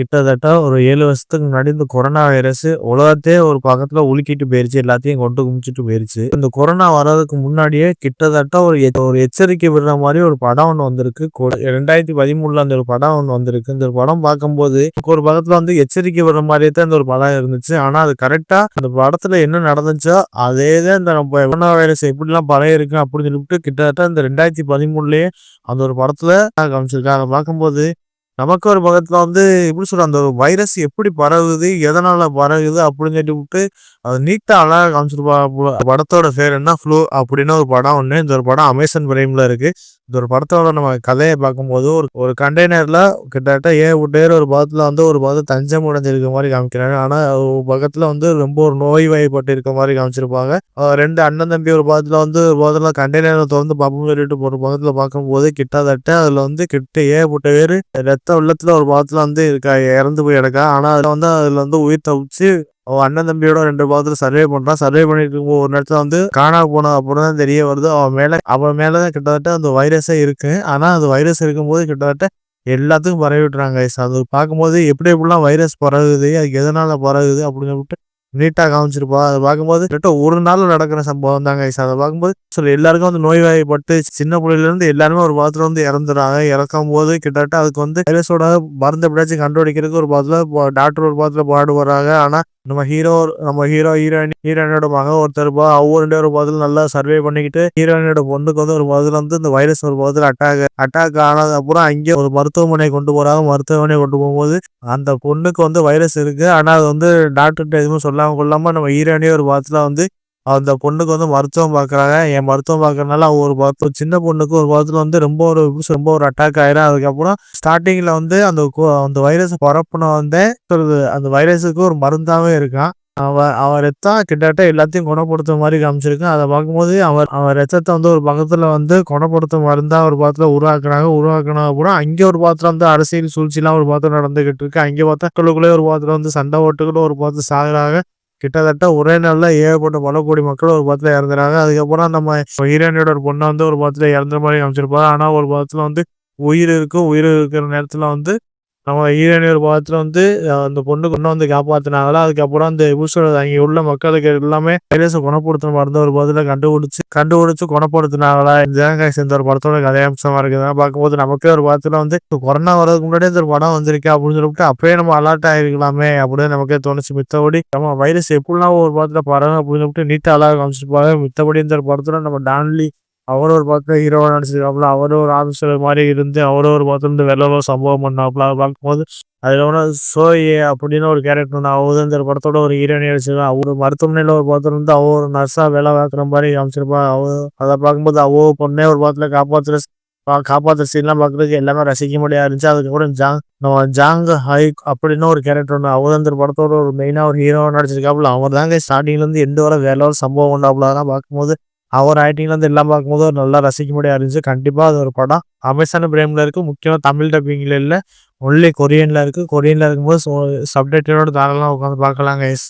கிட்டத்தட்ட ஒரு ஏழு வருஷத்துக்கு முன்னாடி இந்த கொரோனா வைரஸ் உலகத்தையே ஒரு பக்கத்துல உலுக்கிட்டு போயிருச்சு எல்லாத்தையும் கொண்டு குமிச்சிட்டு போயிருச்சு. இந்த கொரோனா வர்றதுக்கு முன்னாடியே கிட்டத்தட்ட ஒரு ஒரு எச்சரிக்கை விடுற மாதிரி ஒரு படம் ஒன்று வந்திருக்கு. ரெண்டாயிரத்தி பதிமூணுல அந்த ஒரு படம் ஒன்று வந்திருக்கு. இந்த படம் பார்க்கும்போது ஒரு பக்கத்துல வந்து எச்சரிக்கை விடுற மாதிரியே தான் இந்த ஒரு படம் இருந்துச்சு. ஆனா அது கரெக்டா அந்த படத்துல என்ன நடந்துச்சோ அதே தான் இந்த நம்ம கொரோனா வைரஸ் எப்படிலாம் பழைய இருக்கு அப்படின்னு சொல்லிட்டு கிட்டத்தட்ட இந்த ரெண்டாயிரத்தி பதிமூணுலயே அந்த ஒரு படத்துல காமிச்சிருக்காங்க. பார்க்கும்போது நமக்கு ஒரு பக்கத்தில் வந்து எப்படி சொல்ற அந்த வைரஸ் எப்படி பரவுது? எதனால பரவுது? அப்படின்னு சொல்லி விட்டு அது நீட்டா அழகாக காமிச்சிருப்பா. படத்தோட பேர் என்ன? ஃப்ளூ அப்படின்னு ஒரு படம் ஒன்று இந்த ஒரு படம் அமேசான் பிரைம்ல இருக்கு. இந்த ஒரு படத்தோட நம்ம கதையை பார்க்கும்போது ஒரு ஒரு கண்டெய்னர்ல கிட்டத்தட்ட ஏன் பேர் ஒரு பக்கத்தில் வந்து ஒரு பக்கத்துல தஞ்சம் உடைஞ்சிருக்க மாதிரி காமிக்கிறாங்க. ஆனா ஒரு பக்கத்துல வந்து ரொம்ப ஒரு நோய் வாய்ப்பட்டு இருக்க மாதிரி காமிச்சிருப்பாங்க. ரெண்டு அண்ணன் தம்பி ஒரு பக்கத்துல வந்து ஒரு பக்கத்துல கண்டெய்னர் திறந்து பார்ப்போம் சொல்லிட்டு ஒரு பக்கத்துல பார்க்கும்போது கிட்டத்தட்ட அதுல வந்து கிட்ட ஏகப்பட்ட பேர் ரத்த உள்ளத்துல ஒரு பாகத்துல வந்து இருக்கா இறந்து போய் கிடக்கா. ஆனா அதுல வந்து அதுல வந்து உயிர் தவிச்சு அவன் அண்ணன் தம்பியோட ரெண்டு பாகத்துல சர்வே பண்றான். சர்வே பண்ணிட்டு இருக்கும் ஒரு நேரத்துல வந்து காணா போன அப்புறம் தான் தெரிய வருது. அவன் மேல அவன் மேலதான் கிட்டத்தட்ட அந்த வைரஸே இருக்கு. ஆனா அந்த வைரஸ் இருக்கும்போது கிட்டத்தட்ட எல்லாத்துக்கும் பரவி விட்டுறாங்க அது பார்க்கும்போது எப்படி எப்படிலாம் வைரஸ் பரவுது அதுக்கு எதனால பரவுது அப்படின்னு சொல்லிட்டு நீட்டா காமிச்சிருப்பா அதை பார்க்கும்போது கிட்ட ஒரு நாள் நடக்கிற சம்பவம் தாங்க அதை பார்க்கும்போது சொல்லி எல்லாருக்கும் வந்து நோய்வாய்ப்பட்டு சின்ன பிள்ளைல இருந்து எல்லாருமே ஒரு பாத்திரம் வந்து இறந்துறாங்க இறக்கும் போது கிட்டத்தட்ட அதுக்கு வந்து வைரஸோட மருந்து எப்படியாச்சும் கண்டுபிடிக்கிறதுக்கு ஒரு பாத்துல டாக்டர் ஒரு பாத்துல பாடுபடுறாங்க ஆனா நம்ம ஹீரோ நம்ம ஹீரோ ஹீரோயின் ஹீரோயினோட மகன் ஒருத்தர் இருப்பா. அவங்க ஒரு பதில் நல்லா சர்வே பண்ணிக்கிட்டு ஹீரோயினோட பொண்ணுக்கு வந்து ஒரு பதில் வந்து இந்த வைரஸ் ஒரு பாத்துல அட்டாக் அட்டாக் ஆனது அப்புறம் அங்கே ஒரு மருத்துவமனை கொண்டு போறாங்க. மருத்துவமனை கொண்டு போகும்போது அந்த பொண்ணுக்கு வந்து வைரஸ் இருக்கு. ஆனா அது வந்து டாக்டர்கிட்ட எதுவும் சொல்லாம கொள்ளாம நம்ம ஹீரோயினே ஒரு பாத்துல வந்து அந்த பொண்ணுக்கு வந்து மருத்துவம் பார்க்குறாங்க என் மருத்துவம் பார்க்கறதுனால ஒரு மருத்துவம் சின்ன பொண்ணுக்கு ஒரு பாத்துல வந்து ரொம்ப ஒரு ரொம்ப ஒரு அட்டாக் ஆயிரும். அதுக்கப்புறம் ஸ்டார்டிங்கில் வந்து அந்த அந்த வைரஸ் பரப்புன வந்து அந்த வைரஸுக்கு ஒரு மருந்தாகவே இருக்கான். அவன் அவன் ரத்தம் கிட்டத்தட்ட எல்லாத்தையும் குணப்படுத்த மாதிரி காமிச்சிருக்கான். அதை பார்க்கும்போது அவர் அவன் ரத்தத்தை வந்து ஒரு பக்கத்தில் வந்து குணப்படுத்த மருந்தா ஒரு பாத்திரம் உருவாக்குறாங்க உருவாக்குன அப்புறம் அங்கே ஒரு பாத்திரம் வந்து அரசியல் சூழ்ச்சிலாம் ஒரு பாத்திரம் நடந்துகிட்டு இருக்கு. அங்கே பார்த்தா மக்களுக்குள்ளே ஒரு பாத்திரம் வந்து சண்டை ஓட்டுக்குள்ள ஒரு பாத்து சாகுறாங்க. கிட்டத்தட்ட ஒரே நாளில் ஏகப்பட்ட பல கோடி மக்கள் ஒரு படத்தில் இறந்துறாங்க. அதுக்கப்புறம் நம்ம ஹீரோனியோட ஒரு பொண்ணை வந்து ஒரு படத்தில் இறந்த மாதிரி காமிச்சிருப்பாரு ஆனால் ஒரு படத்தில் வந்து உயிர் இருக்கும் உயிர் இருக்கிற நேரத்தில் வந்து நம்ம ஈரணியர் பாகத்துல வந்து அந்த பொண்ணு கொண்டு வந்து காப்பாத்தினாங்களா? அதுக்கப்புறம் அந்த ஊசோட அங்கே உள்ள மக்களுக்கு எல்லாமே வைரஸை குணப்படுத்தின மருந்து ஒரு பதில கண்டுபிடிச்சு கண்டுபிடிச்சு குணப்படுத்தினாங்களா? இதுதான் சேர்ந்த ஒரு படத்தோட கதையம்சமா இருக்குது. பார்க்கும்போது நமக்கே ஒரு படத்துல வந்து கொரோனா வரதுக்கு முன்னாடியே இந்த படம் வந்திருக்கா அப்படின்னு சொல்லிட்டு அப்பயே நம்ம அலர்ட் ஆயிருக்கலாமே அப்படின்னு நமக்கே தோணுச்சு. மித்தபடி நம்ம வைரஸ் எப்படிலாம் ஒரு படத்துல படம் அப்படின்னு சொல்லிட்டு நீட்டா அழகாக காமிச்சிருப்பாங்க மித்தபடி இந்த படத்துல நம்ம டான்லி அவரும் ஒரு பக்கம் ஹீரோவாக நடிச்சிருக்காப்புல அவரும் ஒரு ஆஃபீஸர் மாதிரி இருந்து அவரும் ஒரு பக்கத்துலேருந்து வெளில சம்பவம் பண்ணாப்புல பார்க்கும்போது அதில் ஒன்று சோயே அப்படின்னு ஒரு கேரக்டர் வந்து அவர் இந்த படத்தோட ஒரு ஹீரோயின் நடிச்சிருக்கான் அவர் மருத்துவமனையில் ஒரு படத்துல இருந்து அவ ஒரு நர்ஸாக வேலை பார்க்குற மாதிரி அமைச்சிருப்பா அவர் அதை பார்க்கும்போது அவ பொண்ணே ஒரு படத்தில் காப்பாற்றுற காப்பாற்றுற சீன்லாம் பார்க்குறதுக்கு எல்லாமே ரசிக்க முடியாது இருந்துச்சு. அதுக்கப்புறம் ஜாங் நம்ம ஜாங் ஹைக் அப்படின்னு ஒரு கேரக்டர் ஒன்று அவர் படத்தோட ஒரு மெயினாக ஒரு ஹீரோவாக நடிச்சிருக்காப்புல அவர் தாங்க ஸ்டார்டிங்லேருந்து எந்த வர வேலை சம்பவம் உண்டாப்புல அதெல்லாம் பார்க்கும்போது அவர் ஆக்டிங்லேருந்து எல்லாம் பார்க்கும்போது ஒரு நல்லா ரசிக்க முடியாது இருந்துச்சு கண்டிப்பாக அது ஒரு படம். அமேசான் பிரேமில் இருக்குது முக்கியமாக தமிழ் டப்பிங்கில் இல்லை. ஒன்லி கொரியனில் இருக்குது கொரியனில் இருக்கும்போது சப்டைட்டிலோட தாராளமாக உட்காந்து பார்க்கலாங்க எஸ்